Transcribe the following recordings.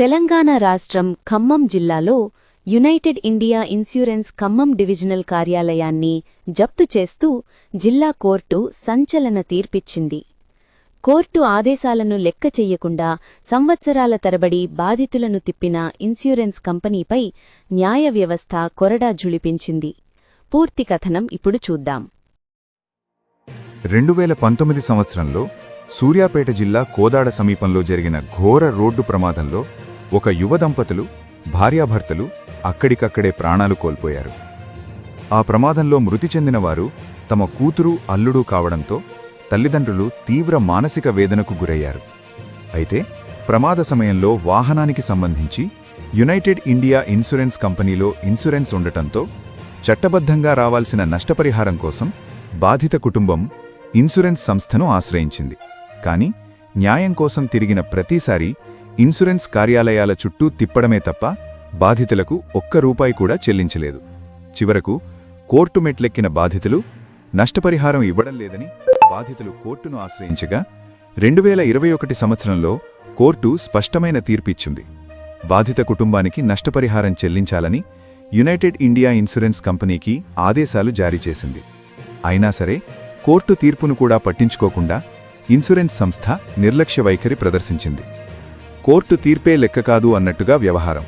తెలంగాణ రాష్ట్రం ఖమ్మం జిల్లాలో United India insurance Khammam divisional కార్యాలయాన్ని జప్తు చేస్తూ జిల్లా కోర్టు సంచలన తీర్పిచ్చింది. కోర్టు ఆదేశాలను లెక్క చెయ్యకుండా సంవత్సరాల తరబడి బాధితులను తిప్పిన ఇన్సూరెన్స్ కంపెనీపై న్యాయ వ్యవస్థ కొరడా జుళిపించింది. పూర్తి కథనం ఇప్పుడు చూద్దాం. రెండు వేల పంతొమ్మిది సంవత్సరంలో సూర్యాపేట జిల్లా కోదాడ సమీపంలో జరిగిన ఘోర రోడ్డు ప్రమాదంలో ఒక యువ దంపతులు భార్యాభర్తలు అక్కడికక్కడే ప్రాణాలు కోల్పోయారు. ఆ ప్రమాదంలో మృతి చెందినవారు తమ కూతురు అల్లుడు కావడంతో తల్లిదండ్రులు తీవ్ర మానసిక వేదనకు గురయ్యారు. అయితే ప్రమాద సమయంలో వాహనానికి సంబంధించి యునైటెడ్ ఇండియా ఇన్సూరెన్స్ కంపెనీలో ఇన్సూరెన్స్ ఉండటంతో చట్టబద్ధంగా రావాల్సిన నష్టపరిహారం కోసం బాధిత కుటుంబం ఇన్సూరెన్స్ సంస్థను ఆశ్రయించింది. కాని న్యాయం కోసం తిరిగిన ప్రతిసారీ ఇన్సూరెన్స్ కార్యాలయాల చుట్టూ తిప్పడమే తప్ప బాధితులకు ఒక్క రూపాయి కూడా చెల్లించలేదు. చివరకు కోర్టు మెట్లెక్కిన బాధితులు నష్టపరిహారం ఇవ్వడం లేదని బాధితులు కోర్టును ఆశ్రయించగా రెండు వేల ఇరవై ఒకటి సంవత్సరంలో కోర్టు స్పష్టమైన తీర్పిచ్చింది. బాధిత కుటుంబానికి నష్టపరిహారం చెల్లించాలని యునైటెడ్ ఇండియా ఇన్సూరెన్స్ కంపెనీకి ఆదేశాలు జారీ చేసింది. అయినా సరే కోర్టు తీర్పును కూడా పట్టించుకోకుండా ఇన్సూరెన్స్ సంస్థ నిర్లక్ష్య వైఖరి ప్రదర్శించింది. కోర్టు తీర్పే లెక్క కాదు అన్నట్టుగా వ్యవహారం.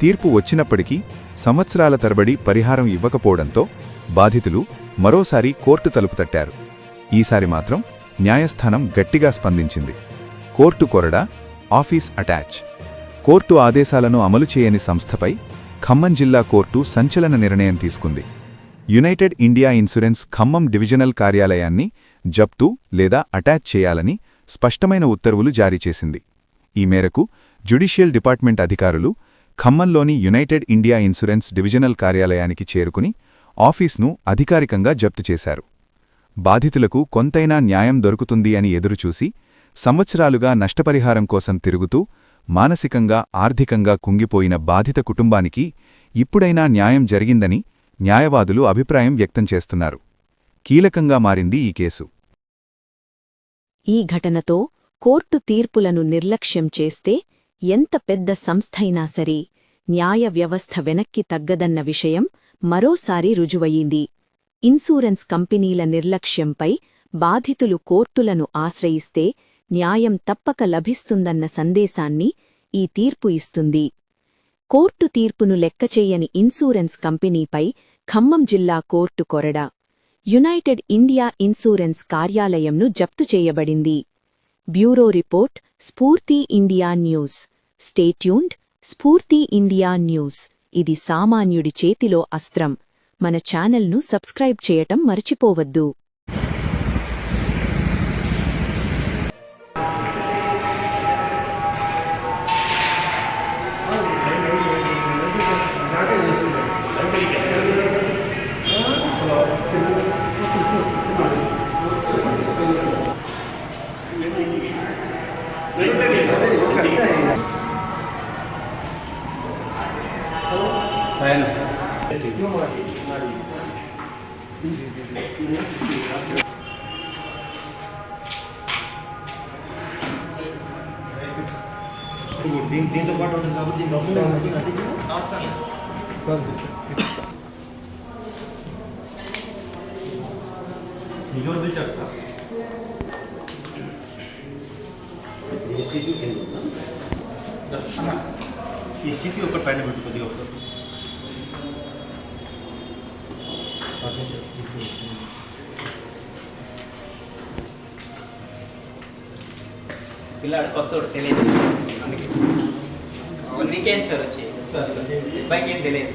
తీర్పు వచ్చినప్పటికీ సంవత్సరాల తరబడి పరిహారం ఇవ్వకపోవడంతో బాధితులు మరోసారి కోర్టు తలుపు తట్టారు. ఈసారి మాత్రం న్యాయస్థానం గట్టిగా స్పందించింది. కోర్టు కొరడా ఆఫీస్ అటాచ్. కోర్టు ఆదేశాలను అమలు చేయని సంస్థపై ఖమ్మం జిల్లా కోర్టు సంచలన నిర్ణయం తీసుకుంది. United India insurance Khammam divisional కార్యాలయాన్ని జప్తు లేదా అటాచ్ చేయాలని స్పష్టమైన ఉత్తర్వులు జారీ చేసింది. ఈ మేరకు జ్యుడిషియల్ డిపార్ట్మెంట్ అధికారులు ఖమ్మంలోని యునైటెడ్ ఇండియా ఇన్సూరెన్స్ డివిజనల్ కార్యాలయానికి చేరుకుని ఆఫీస్ను అధికారికంగా జప్తు చేశారు. బాధితులకు కొంతైనా న్యాయం దొరుకుతుంది అని ఎదురుచూసి సంవత్సరాలుగా నష్టపరిహారం కోసం తిరుగుతూ మానసికంగా ఆర్థికంగా కుంగిపోయిన బాధిత కుటుంబానికి ఇప్పుడైనా న్యాయం జరిగిందని న్యాయవాదులు అభిప్రాయం వ్యక్తం చేస్తున్నారు. కీలకంగా మారింది ఈ కేసు. ఈ ఘటనతో కోర్టు తీర్పులను నిర్లక్ష్యం చేస్తే ఎంత పెద్ద సంస్థైనా సరే న్యాయ వ్యవస్థ వెనక్కి తగ్గదన్న విషయం మరోసారి రుజువయింది ఇన్సూరెన్స్ కంపెనీల నిర్లక్ష్యంపై బాధితులు కోర్టులను ఆశ్రయిస్తే న్యాయం తప్పక లభిస్తుందన్న సందేశాన్ని ఈ తీర్పు ఇస్తుంది. కోర్టు తీర్పును లెక్కచేయని ఇన్సూరెన్స్ కంపెనీపై ఖమ్మం జిల్లా కోర్టు కొరడ యునైటెడ్ ఇండియా ఇన్సూరెన్స్ కార్యాలయంను జప్తు చేయబడింది. Bureau report Spoorthi India news. Stay tuned Spoorthi India news. ఇది సామాన్యుడి చేతిలో అస్త్రం. మన ఛానల్ను సబ్స్క్రైబ్ చేయటం మర్చిపోవద్దు. దీని దీంతో పాటు ఉంటుంది కాబట్టి దీంట్లో నిజం పిలిచారు సార్ ఏసీపీ కింద ఉందా? ఈ సిపి ఒక పైన పెట్టు కొద్దిగా పిల్లాడు కొత్తోడు తెలియదు. అందుకే. వీకెండ్ సార్ వచ్చి? అబ్బాయికి ఏం తెలియదు.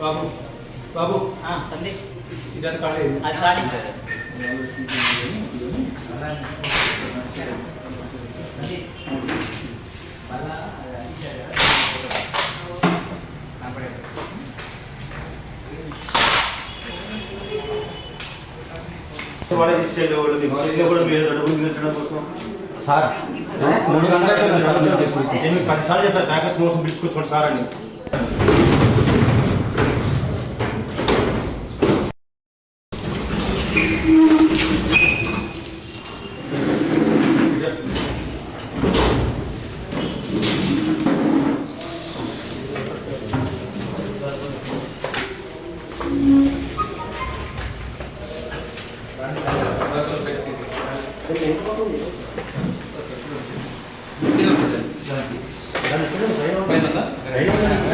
బాబు? బాబు సందీ ఇదంతా ఖాళీ. అది ఖాళీ సార్. వాడే సార్ మూడు గంటలు పదిసార్లు చెప్పారు ప్యాకెట్స్ మోసం పిలుచుకోవచ్చు సార్ అని. Mm-hmm. చూడండి, భయం.